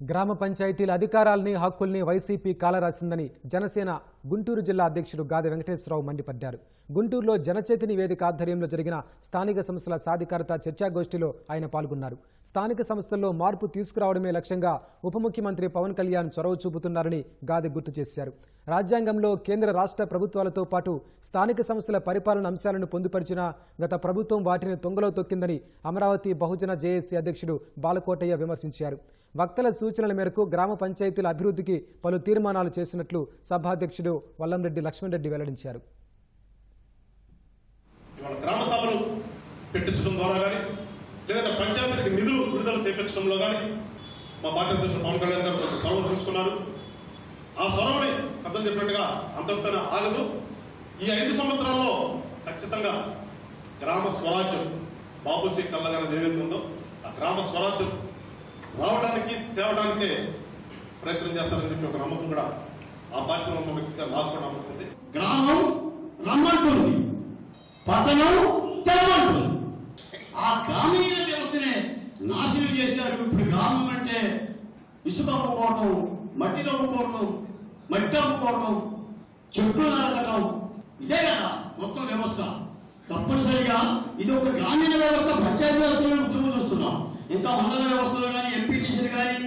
గ్రామ పంచాయతీల అధికారాల్ని హక్కుల్ని వైసీపీ కాలరాసిందని జనసేన గుంటూరు జిల్లా అధ్యక్షుడు గాది వెంకటేశ్వరరావు మండిపడ్డారు. గుంటూరులో జనచేతిని వేదిక ఆధ్వర్యంలో జరిగిన స్థానిక సంస్థల సాధికారత చర్చాగోష్ఠిలో ఆయన పాల్గొన్నారు. స్థానిక సంస్థల్లో మార్పు తీసుకురావడమే లక్ష్యంగా ఉప ముఖ్యమంత్రి పవన్ కళ్యాణ్ చొరవ చూపుతున్నారని గాది గుర్తు చేశారు. రాజ్యాంగంలో కేంద్ర రాష్ట్ర ప్రభుత్వాలతో పాటు స్థానిక సంస్థల పరిపాలన అంశాలను పొందుపరిచిన గత ప్రభుత్వం వాటిని తొంగలో తొక్కిందని అమరావతి బహుజన జేఏసీ అధ్యక్షుడు బాలకోటయ్య విమర్శించారు. వక్తల సూచనల మేరకు గ్రామ పంచాయతీల అభివృద్ధికి పలు తీర్మానాలు చేసినట్లు సభాధ్యక్షుడు వల్లంరెడ్డి లక్ష్మణరెడ్డి వెల్లడించారు. గ్రామ సభలు పెట్టించడం ద్వారా కానీ లేదంటే పంచాయతీకి నిధులు విడుదల చేపించడంలో కానీ మా పార్టీ అధ్యక్షుడు పవన్ కళ్యాణ్ గారు కొంచెం తీసుకున్నారు. ఆ సొరవని అర్థం చెప్పినట్టుగా అంతటితోనే ఆగదు. ఈ ఐదు సంవత్సరాల్లో ఖచ్చితంగా గ్రామ స్వరాజ్యం బాబుజీ కళ్ళగానే ఏదైతే ఉందో ఆ గ్రామ స్వరాజ్యం రావడానికి తేవడానికే ప్రయత్నం చేస్తారని చెప్పి ఒక నమ్మకం కూడా ఆ పార్టీలో ఉన్న వ్యక్తిగా నాకు కూడా ఉంది గ్రామం రమ్మంటుంది. పట్టణం తెమ్మంటుంది ఆ గ్రామీణ వ్యవస్థనే నాశనం చేశారు. ఇప్పుడు గ్రామం అంటే ఇసుక అమ్ముకోవడం మట్టి అమ్ముకోవడం మట్టి అమ్ముకోవడం చెట్లు నరకడం ఇదే కదా మొత్తం వ్యవస్థ. తప్పనిసరిగా ఇది ఒక గ్రామీణ వ్యవస్థ పంచాయతీ వ్యవస్థలో ఉద్యమం చూస్తున్నాం. ఇంకా మండల వ్యవస్థలు కానీ ఎంపీటీసీలు కానీ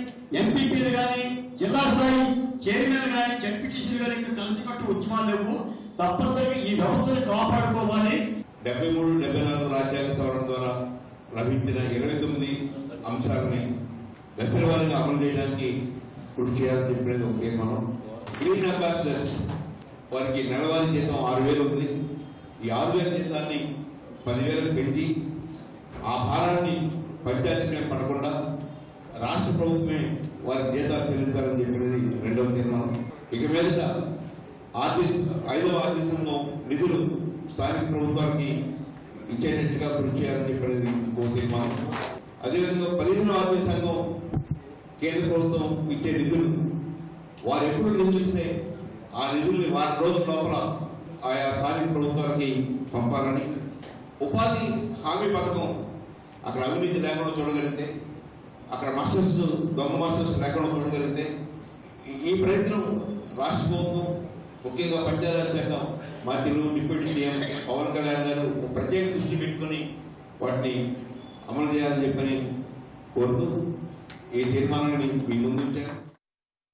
ఎంపీపీలు కానీ జిల్లా స్థాయి చైర్మన్ కానీ జడ్పీటీసీలు కానీ ఇంకా కలిసికట్టు ఉద్యమాలు లేవు. తప్పనిసరిగా ఈ వ్యవస్థను కాపాడుకోవాలి. డెబ్బై మూడు డెబ్బై నాలుగు రాజ్యాంగ సవరణ ద్వారా లభించిన ఇరవై తొమ్మిది అంశాలని దశల వారీగా అమలు చేయడానికి కృషి చేయాలని చెప్పేది ఒకే మనం. గ్రీన్ అంబాసిడర్స్ వారికి నెలవారీ జీతం ఆరు వేలు ఉంది. ఈ ఆరు వేల జీతాన్ని పదివేలకు పెంచి ఆ భారాన్ని పంచాయతీ మీద పడకుండా రాష్ట్ర ప్రభుత్వమే ఇక ఆర్థిక ఐదవ ఆర్థిక సంఘం నిధులు స్థానిక ప్రభుత్వానికి ఇచ్చేటట్టుగా కృషి చేయాలని చెప్పేది ఇంకో తీర్మానం. అదేవిధంగా పదిహేను ఆర్థిక సంఘం కేంద్ర ప్రభుత్వం ఇచ్చే నిధులు వారు ఎప్పుడు నిధులు ఇస్తే ఆ నిధుల్ని వారం రోజుల లోపల ఆయా స్థానిక ప్రభుత్వానికి పంపాలని. ఉపాధి హామీ పథకం అక్కడ అవినీతి లేకుండా చూడగలిగితే అక్కడ మాస్టర్స్ దొంగ మాస్టర్స్ లేకుండా చూడగలిగితే ఈ ప్రయత్నం రాష్ట్ర ప్రభుత్వం ముఖ్యంగా పంచాయతీరాజ్ శాఖ. మంత్రులు డిప్యూటీ సీఎం పవన్ కళ్యాణ్ గారు ప్రత్యేక దృష్టి పెట్టుకుని వాటిని అమలు చేయాలని చెప్పని కోరుతూ ఈ తీర్మానాన్ని మీ ముందు ఉంచారు